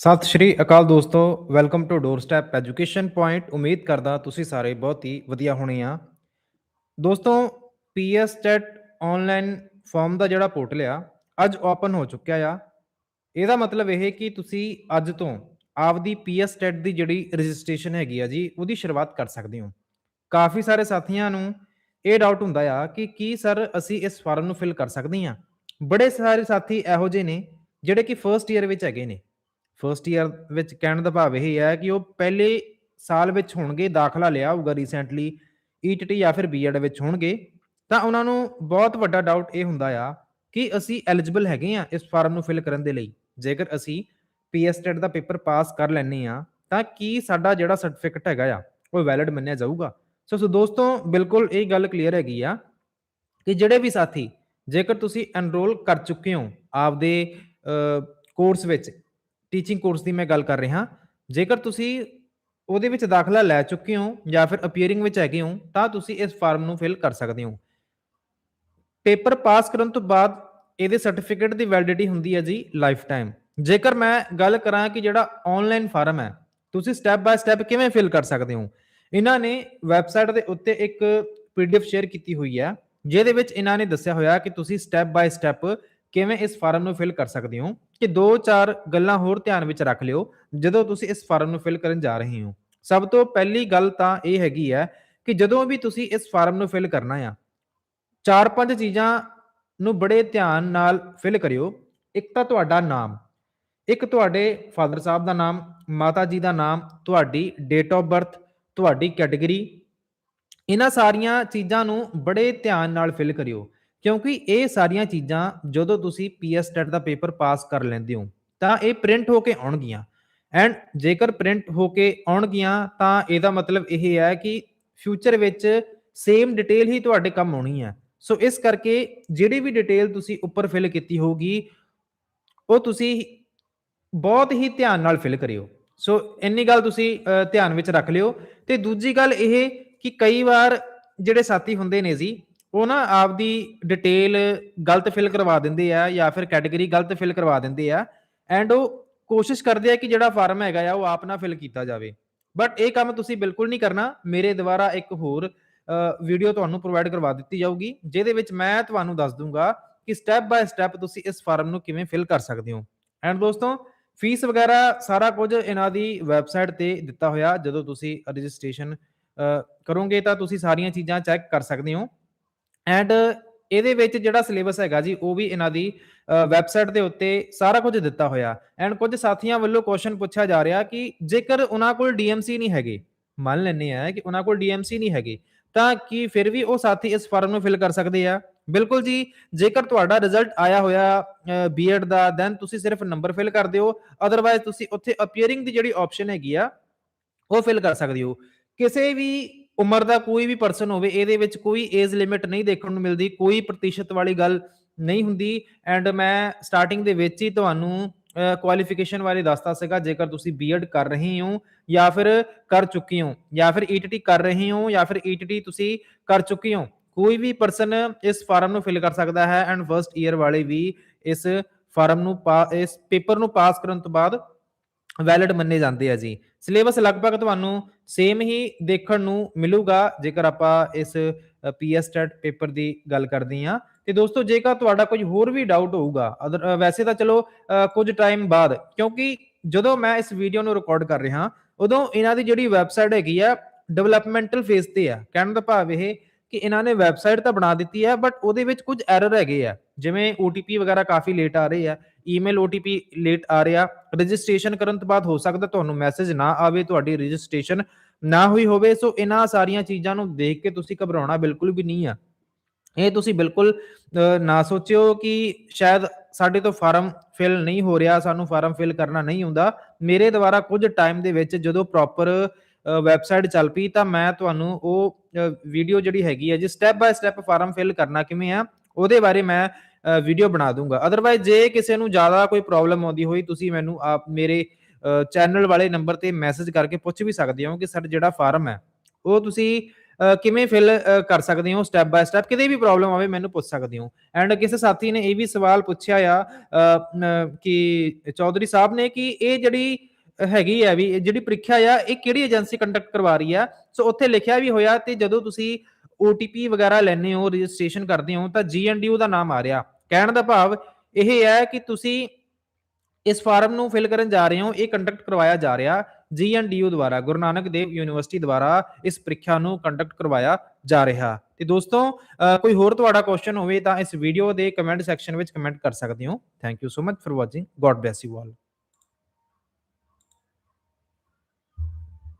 ਸਤਿ ਸ਼੍ਰੀ ਅਕਾਲ ਦੋਸਤੋ welcome to door step education point ਉਮੀਦ ਕਰਦਾ ਤੁਸੀਂ ਸਾਰੇ ਬਹੁਤ ਹੀ ਵਧੀਆ ਹੋਣੇ ਆ। ਦੋਸਤੋ ਪੀਐਸ ਟੈਟ ਆਨਲਾਈਨ ਫਾਰਮ ਦਾ ਜਿਹੜਾ ਪੋਰਟਲ ਆ, ਅੱਜ ਓਪਨ ਹੋ ਚੁੱਕਿਆ ਆ। ਇਹਦਾ ਮਤਲਬ ਇਹ ਕਿ ਤੁਸੀਂ ਅੱਜ ਤੋਂ ਆਪਦੀ ਪੀਐਸ ਟੈਟ ਦੀ ਜਿਹੜੀ ਰਜਿਸਟ੍ਰੇਸ਼ਨ ਹੈਗੀ ਆ ਜੀ, ਉਹਦੀ ਸ਼ੁਰੂਆਤ ਕਰ ਸਕਦੇ ਹੋ। ਕਾਫੀ ਸਾਰੇ ਸਾਥੀਆਂ ਨੂੰ ਇਹ ਡਾਊਟ ਹੁੰਦਾ ਆ ਕਿ ਕੀ ਸਰ ਅਸੀਂ ਇਸ ਫਾਰਮ ਨੂੰ ਫਿਲ ਕਰ ਸਕਦੇ ਹਾਂ ਬੜੇ ਸਾਰੇ ਸਾਥੀ ਇਹੋ ਜਿਹੇ ਨੇ ਜਿਹੜੇ ਕਿ ਫਰਸਟ ਈਅਰ ਵਿੱਚ ਹੈਗੇ ਨੇ। ਫਰਸਟ ਈਅਰ ਵਿੱਚ ਕਹਿਣ ਦਾ ਭਾਵ ਇਹ ਹੈ ਕਿ ਉਹ ਪਹਿਲੇ ਸਾਲ ਵਿੱਚ ਹੋਣਗੇ, ਦਾਖਲਾ ਲਿਆ ਹੋਊਗਾ ਰੀਸੈਂਟਲੀ ਈਟੀਟੀ ਜਾਂ ਫਿਰ ਬੀਐਡ ਵਿੱਚ ਹੋਣਗੇ। ਤਾਂ ਉਹਨਾਂ ਨੂੰ ਬਹੁਤ ਵੱਡਾ ਡਾਊਟ ਇਹ ਹੁੰਦਾ ਆ ਕਿ ਅਸੀਂ ਐਲੀਜੀਬਲ ਹੈਗੇ ਆ ਇਸ ਫਾਰਮ ਨੂੰ ਫਿਲ ਕਰਨ ਦੇ ਲਈ। ਜੇਕਰ ਅਸੀਂ ਪੀਐਸਟੈਟ ਦਾ ਪੇਪਰ ਪਾਸ ਕਰ ਲੈਣੇ ਆ ਤਾਂ ਕੀ ਸਾਡਾ ਜਿਹੜਾ ਸਰਟੀਫਿਕੇਟ ਹੈਗਾ ਆ, ਉਹ ਵੈਲਿਡ ਮੰਨਿਆ ਜਾਊਗਾ? ਸੋ ਸੋ ਦੋਸਤੋ, ਬਿਲਕੁਲ ਇਹ ਗੱਲ ਕਲੀਅਰ ਹੈਗੀ ਆ ਕਿ ਜਿਹੜੇ ਵੀ ਸਾਥੀ ਜੇਕਰ ਤੁਸੀਂ ਐਨਰੋਲ ਕਰ ਚੁੱਕੇ ਹੋ ਆਪਦੇ ਕੋਰਸ ਵਿੱਚ ਟੀਚਿੰਗ ਕੋਰਸ ਦੀ ਮੈਂ ਗੱਲ ਕਰ ਰਿਹਾ। ਜੇਕਰ ਤੁਸੀਂ ਉਹਦੇ ਵਿੱਚ ਦਾਖਲਾ ਲੈ ਚੁੱਕੇ ਹੋ ਜਾਂ ਫਿਰ ਅਪੀਅਰਿੰਗ ਵਿੱਚ ਹੈਗੇ ਹੋ, ਤਾਂ ਤੁਸੀਂ ਇਸ ਫਾਰਮ ਨੂੰ ਫਿਲ ਕਰ ਸਕਦੇ ਹੋ। ਪੇਪਰ ਪਾਸ ਕਰਨ ਤੋਂ ਬਾਅਦ ਇਹਦੇ ਸਰਟੀਫਿਕੇਟ ਦੀ ਵੈਲਿਡਿਟੀ ਹੁੰਦੀ ਹੈ ਜੀ ਲਾਈਫ ਟਾਈਮ ਜੇਕਰ ਮੈਂ ਗੱਲ ਕਰਾਂ ਕਿ ਜਿਹੜਾ ਆਨਲਾਈਨ ਫਾਰਮ ਹੈ, ਤੁਸੀਂ ਸਟੈਪ ਬਾਏ ਸਟੈਪ ਕਿਵੇਂ ਫਿਲ ਕਰ ਸਕਦੇ ਹੋ? ਇਹਨਾਂ ਨੇ ਵੈਬਸਾਈਟ ਦੇ ਉੱਤੇ ਇੱਕ ਪੀਡੀਐਫ ਸ਼ੇਅਰ ਕੀਤੀ ਹੋਈ ਹੈ, ਜਿਹਦੇ ਵਿੱਚ ਇਹਨਾਂ ਨੇ ਦੱਸਿਆ ਹੋਇਆ ਕਿ ਤੁਸੀਂ ਸਟੈਪ ਬਾਏ ਸਟੈਪ ਕਿਵੇਂ ਇਸ ਫਾਰਮ ਨੂੰ ਫਿਲ ਕਰ ਸਕਦੇ ਹੋ। ਕਿ ਦੋ ਚਾਰ ਗੱਲਾਂ ਹੋਰ ਧਿਆਨ ਵਿੱਚ ਰੱਖ ਲਿਓ ਜਦੋਂ ਤੁਸੀਂ ਇਸ ਫਾਰਮ ਨੂੰ ਫਿਲ ਕਰਨ ਜਾ ਰਹੇ ਹੋ। ਸਭ ਤੋਂ ਪਹਿਲੀ ਗੱਲ ਤਾਂ ਇਹ ਹੈਗੀ ਹੈ ਕਿ ਜਦੋਂ ਵੀ ਤੁਸੀਂ ਇਸ ਫਾਰਮ ਨੂੰ ਫਿਲ ਕਰਨਾ ਆ, ਚਾਰ ਪੰਜ ਚੀਜ਼ਾਂ ਨੂੰ ਬੜੇ ਧਿਆਨ ਨਾਲ ਫਿਲ ਕਰਿਓ। ਇੱਕ ਤਾਂ ਤੁਹਾਡਾ ਨਾਮ, ਇੱਕ ਤੁਹਾਡੇ ਫਾਦਰ ਸਾਹਿਬ ਦਾ ਨਾਮ, ਮਾਤਾ ਜੀ ਦਾ ਨਾਮ, ਤੁਹਾਡੀ ਡੇਟ ਆਫ ਬਰਥ ਤੁਹਾਡੀ ਕੈਟਾਗਰੀ ਇਹਨਾਂ ਸਾਰੀਆਂ ਚੀਜ਼ਾਂ ਨੂੰ ਬੜੇ ਧਿਆਨ ਨਾਲ ਫਿਲ ਕਰਿਓ। ਕਿਉਂਕਿ ਇਹ ਸਾਰੀਆਂ ਚੀਜ਼ਾਂ ਜਦੋਂ ਤੁਸੀਂ ਪੀਐਸ ਟੈਟ ਦਾ ਪੇਪਰ ਪਾਸ ਕਰ ਲੈਂਦੇ ਹੋ, ਤਾਂ ਇਹ ਪ੍ਰਿੰਟ ਹੋ ਕੇ ਆਉਣਗੀਆਂ। ਐਂਡ ਜੇਕਰ ਪ੍ਰਿੰਟ ਹੋ ਕੇ ਆਉਣਗੀਆਂ, ਤਾਂ ਇਹਦਾ ਮਤਲਬ ਇਹ ਹੈ ਕਿ ਫਿਊਚਰ ਵਿੱਚ ਸੇਮ ਡਿਟੇਲ ਹੀ ਤੁਹਾਡੇ ਕੰਮ ਆਉਣੀ ਹੈ। ਸੋ ਇਸ ਕਰਕੇ ਜਿਹੜੀ ਵੀ ਡਿਟੇਲ ਤੁਸੀਂ ਉੱਪਰ ਫਿਲ ਕੀਤੀ ਹੋਊਗੀ, ਉਹ ਤੁਸੀਂ ਬਹੁਤ ਹੀ ਧਿਆਨ ਨਾਲ ਫਿਲ ਕਰਿਓ। ਸੋ ਇੰਨੀ ਗੱਲ ਤੁਸੀਂ ਧਿਆਨ ਵਿੱਚ ਰੱਖ ਲਿਓ। ਤੇ ਦੂਜੀ ਗੱਲ ਇਹ ਕਿ ਕਈ ਵਾਰ ਜਿਹੜੇ ਸਾਥੀ ਹੁੰਦੇ ਨੇ ਜੀ ਉਹ ਨਾ ਆਪਦੀ ਡਿਟੇਲ ਗਲਤ ਫਿਲ ਕਰਵਾ ਦਿੰਦੇ ਆ ਜਾਂ ਫਿਰ ਕੈਟਾਗਰੀ ਗਲਤ ਫਿਲ ਕਰਵਾ ਦਿੰਦੇ ਆ ਐਂਡ ਉਹ ਕੋਸ਼ਿਸ਼ ਕਰਦੇ ਆ ਕਿ ਜਿਹੜਾ ਫਾਰਮ ਹੈਗਾ ਆ ਉਹ ਆਪ ਨਾ ਫਿਲ ਕੀਤਾ ਜਾਵੇ। ਬਟ ਇਹ ਕੰਮ ਤੁਸੀਂ ਬਿਲਕੁਲ ਨਹੀਂ ਕਰਨਾ, ਮੇਰੇ ਦੁਆਰਾ ਇੱਕ ਹੋਰ ਵੀਡੀਓ ਤੁਹਾਨੂੰ ਪ੍ਰੋਵਾਈਡ ਕਰਵਾ ਦਿੱਤੀ ਜਾਊਗੀ, ਜਿਹਦੇ ਵਿੱਚ ਮੈਂ ਤੁਹਾਨੂੰ ਦੱਸ ਦੂੰਗਾ ਕਿ ਸਟੈਪ ਬਾਏ ਸਟੈਪ ਤੁਸੀਂ ਇਸ ਫਾਰਮ ਨੂੰ ਕਿਵੇਂ ਫਿਲ ਕਰ ਸਕਦੇ ਹੋ। ਐਂਡ ਦੋਸਤੋ ਫੀਸ ਵਗੈਰਾ ਸਾਰਾ ਕੁਝ ਇਹਨਾਂ ਦੀ ਵੈਬਸਾਈਟ ਤੇ ਦਿੱਤਾ ਹੋਇਆ, ਜਦੋਂ ਤੁਸੀਂ ਰਜਿਸਟ੍ਰੇਸ਼ਨ ਕਰੋਗੇ ਤਾਂ ਤੁਸੀਂ ਸਾਰੀਆਂ ਚੀਜ਼ਾਂ ਚੈੱਕ ਕਰ ਸਕਦੇ ਹੋ। ਐਂਡ ਇਹਦੇ ਵਿੱਚ ਜਿਹੜਾ ਸਿਲੇਬਸ ਹੈਗਾ ਜੀ, ਉਹ ਵੀ ਇਹਨਾਂ ਦੀ ਵੈਬਸਾਈਟ ਦੇ ਉੱਤੇ ਸਾਰਾ ਕੁਝ ਦਿੱਤਾ ਹੋਇਆ। ਐਂਡ ਕੁਝ ਸਾਥੀਆਂ ਵੱਲੋਂ ਕੁਐਸਚਨ ਪੁੱਛਿਆ ਜਾ ਰਿਹਾ ਕਿ ਜੇਕਰ ਉਹਨਾਂ ਕੋਲ ਡੀਐਮਸੀ ਨਹੀਂ ਹੈਗੇ, ਮੰਨ ਲੈਣੇ ਆ ਕਿ ਉਹਨਾਂ ਕੋਲ ਡੀਐਮਸੀ ਨਹੀਂ ਹੈਗੇ, ਤਾਂ ਕੀ ਫਿਰ ਵੀ ਉਹ ਸਾਥੀ ਇਸ ਫਾਰਮ ਨੂੰ ਫਿਲ ਕਰ ਸਕਦੇ ਆ? ਬਿਲਕੁਲ ਜੀ, ਜੇਕਰ ਤੁਹਾਡਾ ਰਿਜ਼ਲਟ ਆਇਆ ਹੋਇਆ ਬੀਐਡ ਦਾ ਦੈਨ ਤੁਸੀਂ ਸਿਰਫ ਨੰਬਰ ਫਿਲ ਕਰ ਦਿਓ ਅਦਰਵਾਇਜ਼ ਤੁਸੀਂ ਉੱਥੇ ਅਪੀਅਰਿੰਗ ਦੀ ਜਿਹੜੀ ਆਪਸ਼ਨ ਹੈਗੀ ਆ, ਉਹ ਫਿਲ ਕਰ ਸਕਦੇ ਹੋ। ਕਿਸੇ ਵੀ ਉਮਰ ਦਾ ਕੋਈ ਵੀ ਪਰਸਨ ਹੋਵੇ, ਇਹਦੇ ਵਿੱਚ ਕੋਈ ਏਜ ਲਿਮਿਟ ਨਹੀਂ ਦੇਖਣ ਨੂੰ ਮਿਲਦੀ, ਕੋਈ ਪ੍ਰਤੀਸ਼ਤ ਵਾਲੀ ਗੱਲ ਨਹੀਂ ਹੁੰਦੀ। ਐਂਡ ਮੈਂ ਸਟਾਰਟਿੰਗ ਦੇ ਵਿੱਚ ਹੀ ਤੁਹਾਨੂੰ ਕੁਆਲੀਫਿਕੇਸ਼ਨ ਬਾਰੇ ਦੱਸਤਾ ਸੀਗਾ, ਜੇਕਰ ਤੁਸੀਂ ਬੀਐਡ ਕਰ ਰਹੇ ਹੋ ਜਾਂ ਫਿਰ ਕਰ ਚੁੱਕੇ ਹੋ, ਜਾਂ ਫਿਰ ਈਟੀਟੀ ਕਰ ਰਹੇ ਹੋ, ਜਾਂ ਫਿਰ ਈਟੀਟੀ ਤੁਸੀਂ ਕਰ ਚੁੱਕੇ ਹੋ, ਕੋਈ ਵੀ ਪਰਸਨ ਇਸ ਫਾਰਮ ਨੂੰ ਫਿਲ ਕਰ ਸਕਦਾ ਹੈ। ਐਂਡ ਫਰਸਟ ਈਅਰ ਵਾਲੇ ਵੀ ਇਸ ਫਾਰਮ ਨੂੰ ਇਸ ਪੇਪਰ ਨੂੰ ਪਾਸ ਕਰਨ ਤੋਂ ਬਾਅਦ ਵੈਲਿਡ ਮੰਨੇ ਜਾਂਦੇ ਆ ਜੀ। ਸਿਲੇਬਸ ਲਗਭਗ ਤੁਹਾਨੂੰ ਸੇਮ ਹੀ ਦੇਖਣ ਨੂੰ ਮਿਲੂਗਾ, ਜੇਕਰ ਆਪਾਂ ਇਸ ਪੀਐਸ ਟੈਟ ਪੇਪਰ ਦੀ ਗੱਲ ਕਰਦੇ ਆ ਤੇ ਦੋਸਤੋ, ਜੇਕਰ ਤੁਹਾਡਾ ਕੋਈ ਹੋਰ ਵੀ ਡਾਊਟ ਹੋਊਗਾ, ਅਦਰ ਵੈਸੇ ਤਾਂ ਚਲੋ ਕੁਝ ਟਾਈਮ ਬਾਅਦ, ਕਿਉਂਕਿ ਜਦੋਂ ਮੈਂ ਇਸ ਵੀਡੀਓ ਨੂੰ ਰਿਕਾਰਡ ਕਰ ਰਿਹਾ, ਉਦੋਂ ਇਹਨਾਂ ਦੀ ਜਿਹੜੀ ਵੈਬਸਾਈਟ ਹੈਗੀ ਆ ਡਿਵੈਲਪਮੈਂਟਲ ਫੇਸ ਤੇ ਆ। ਕਹਿਣ ਦਾ ਭਾਵ ਇਹ ਕਿ ਇਹਨਾਂ ਨੇ ਵੈਬਸਾਈਟ ਤਾਂ ਬਣਾ ਦਿੱਤੀ ਹੈ ਬਟ ਉਹਦੇ ਵਿੱਚ ਕੁਝ ਐਰਰ ਹੈਗੇ ਆ। ਜਿਵੇਂ OTP ਵਗੈਰਾ ਕਾਫੀ ਲੇਟ ਆ ਰਹੇ ਆ। ਈਮੇਲ OTP ਲੇਟ ਆ ਰਿਹਾ। ਰਜਿਸਟ੍ਰੇਸ਼ਨ ਕਰਨ ਤੋਂ ਬਾਅਦ ਹੋ ਸਕਦਾ ਤੁਹਾਨੂੰ ਮੈਸੇਜ ਨਾ ਆਵੇ, ਤੁਹਾਡੀ ਰਜਿਸਟ੍ਰੇਸ਼ਨ ਨਾ ਹੋਈ ਹੋਵੇ। ਸੋ ਇਹਨਾਂ ਸਾਰੀਆਂ ਚੀਜ਼ਾਂ ਨੂੰ ਦੇਖ ਕੇ ਤੁਸੀਂ ਘਬਰਾਉਣਾ ਬਿਲਕੁਲ ਵੀ ਨਹੀਂ ਆ। ਇਹ ਤੁਸੀਂ ਬਿਲਕੁਲ ਨਾ ਸੋਚਿਓ ਕਿ ਸ਼ਾਇਦ ਸਾਡੇ ਤੋਂ ਫਾਰਮ ਫਿਲ ਨਹੀਂ ਹੋ ਰਿਹਾ, ਸਾਨੂੰ ਫਾਰਮ ਫਿਲ ਕਰਨਾ ਨਹੀਂ ਹੁੰਦਾ ਮੇਰੇ ਦੁਆਰਾ ਕੁਝ ਟਾਈਮ ਦੇ ਵਿੱਚ ਜਦੋਂ ਪ੍ਰੋਪਰ ਵੈਬਸਾਈਟ ਚੱਲ ਪਈ ਤਾਂ ਮੈਂ ਤੁਹਾਨੂੰ ਉਹ ਵੀਡੀਓ ਜਿਹੜੀ ਹੈਗੀ ਹੈ ਜੀ step by step form fill ਕਰਨਾ ਕਿਵੇਂ ਆ, ਉਹਦੇ ਬਾਰੇ ਮੈਂ ਵੀਡੀਓ ਬਣਾ ਦੂੰਗਾ। ਅਦਰਵਾਈਜ਼ ਜੇ ਕਿਸੇ ਨੂੰ ਜ਼ਿਆਦਾ ਕੋਈ ਪ੍ਰੋਬਲਮ ਆਉਂਦੀ ਹੋਈ, ਤੁਸੀਂ ਮੈਨੂੰ ਆਪ, ਮੇਰੇ ਚੈਨਲ ਵਾਲੇ ਨੰਬਰ ਤੇ ਮੈਸੇਜ ਕਰਕੇ ਪੁੱਛ ਵੀ ਸਕਦੇ ਹੋ ਕਿ ਸਰ, ਜਿਹੜਾ ਫਾਰਮ ਹੈ, ਉਹ ਤੁਸੀਂ ਕਿਵੇਂ ਫਿਲ ਕਰ ਸਕਦੇ ਹੋ ਸਟੈਪ ਬਾਏ ਸਟੈਪ ਕਿਤੇ ਵੀ ਪ੍ਰੋਬਲਮ ਆਵੇ, ਮੈਨੂੰ ਪੁੱਛ ਸਕਦੇ ਹੋ। ਐਂਡ ਕਿਸੇ ਸਾਥੀ ਨੇ ਇਹ ਵੀ ਸਵਾਲ ਪੁੱਛਿਆ ਆ ਕਿ ਚੌਧਰੀ ਸਾਹਿਬ ਨੇ ਕਿ ਇਹ ਜਿਹੜੀ ਹੈਗੀ ਆ ਵੀ ਜਿਹੜੀ ਪ੍ਰੀਖਿਆ ਆ, ਇਹ ਕਿਹੜੀ ਏਜੰਸੀ ਕੰਡਕਟ ਕਰਵਾ ਰਹੀ ਆ? ਸੋ ਉੱਥੇ ਲਿਖਿਆ ਵੀ ਹੋਇਆ ਤੇ ਜਦੋਂ ਤੁਸੀਂ OTP ਵਗੈਰਾ ਲੈਣੇ ਹੋ, ਰਜਿਸਟ੍ਰੇਸ਼ਨ ਕਰਦੇ ਹੋ, ਤਾਂ GNDU ਦਾ ਨਾਮ ਆ ਰਿਹਾ। ਕਹਿਣ ਦਾ ਭਾਵ ਇਹ ਹੈ ਕਿ ਤੁਸੀਂ ਇਸ ਫਾਰਮ ਨੂੰ ਫਿਲ ਕਰਨ ਜਾ ਰਹੇ ਹੋ, ਇਹ ਕੰਡਕਟ ਕਰਵਾਇਆ ਜਾ ਰਿਹਾ GNDU ਦੁਆਰਾ, ਗੁਰੂ ਨਾਨਕ ਦੇਵ ਯੂਨੀਵਰਸਿਟੀ ਦੁਆਰਾ ਇਸ ਪ੍ਰੀਖਿਆ ਨੂੰ ਕੰਡਕਟ ਕਰਵਾਇਆ ਜਾ ਰਿਹਾ। ਤੇ ਦੋਸਤੋ ਕੋਈ ਹੋਰ ਤੁਹਾਡਾ ਕੁਐਸਚਨ ਹੋਵੇ ਤਾਂ ਇਸ ਵੀਡੀਓ ਦੇ ਕਮੈਂਟ ਸੈਕਸ਼ਨ ਵਿੱਚ ਕਮੈਂਟ ਕਰ ਸਕਦੇ ਹੋ। Thank you so much for watching god bless you all